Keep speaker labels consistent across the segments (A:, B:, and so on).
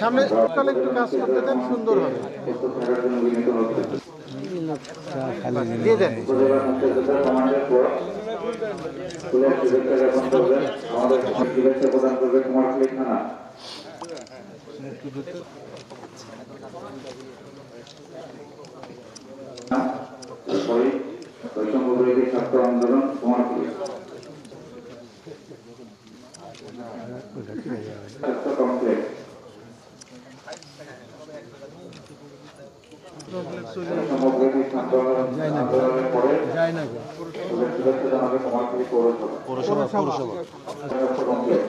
A: সামনে তাহলে একটু কাজ করতে দেন সুন্দর হবে। দিয়ে দেন।
B: আমাদের এরপরে বৈষম্য বিরোধী ছাত্র আন্দোলন কুমারখালী ছাত্র কমপ্লেক্স বৈষম্য বিরোধী ছাত্র আন্দোলনের পরে
A: যায় না গো
B: শুভেচ্ছা জানাবে কুমারখালী পৌরসভা
A: পৌরসভা। পৌরসভা
B: ছাত্র কমপ্লেক্স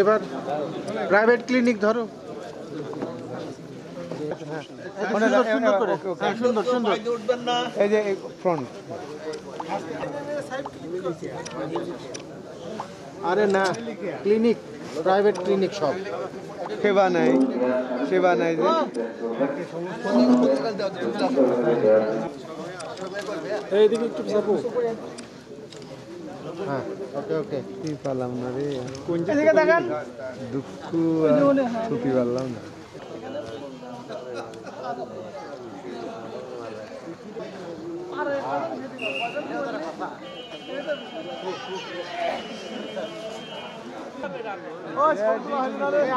A: এবার প্রাইভেট ক্লিনিক ধরো। সুন্দর সুন্দর এই যে ফ্রন্ট আরে না ক্লিনিক প্রাইভেট ক্লিনিক সব। সেবা নাই সেবা নাই যে। এইদিকে একটু যাব হ্যাঁ ওকে ওকে। কি পালাম না রে? কোন দিকে দেখান দুঃখ ছুটি পারলাম না।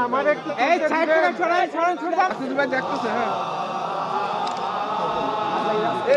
A: আমার একটু এই সাইড থেকে দেখতেছে হ্যাঁ।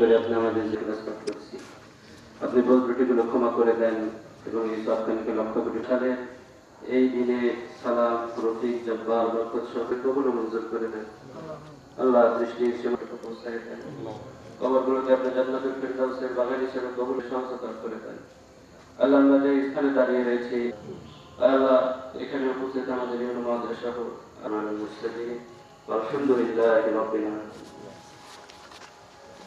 C: করে আপনি আমাদের ত্রুটিগুলো ক্ষমা করে দেন এবং এই সবখানকে লক্ষ্য কোটি সালে এই দিনে সালাম, রফিক, জব্বার, বরকত সবকে কবুল মঞ্জুর করে দেন। আল্লাহ দৃষ্টির সেবাটুকু পৌঁছায় দেন। কবরগুলোকে আপনি জান্নাতুল ফিরদাউসের বাগান হিসেবে কবুল সংশোধন করে দেন। আল্লাহ আমরা যে স্থানে দাঁড়িয়ে রয়েছি আল্লাহ এখানে উপস্থিত আমাদের ইমাম মাদ্রাসা সহ আমার মুসলিম আলহামদুলিল্লাহ রাব্বিল আলামিন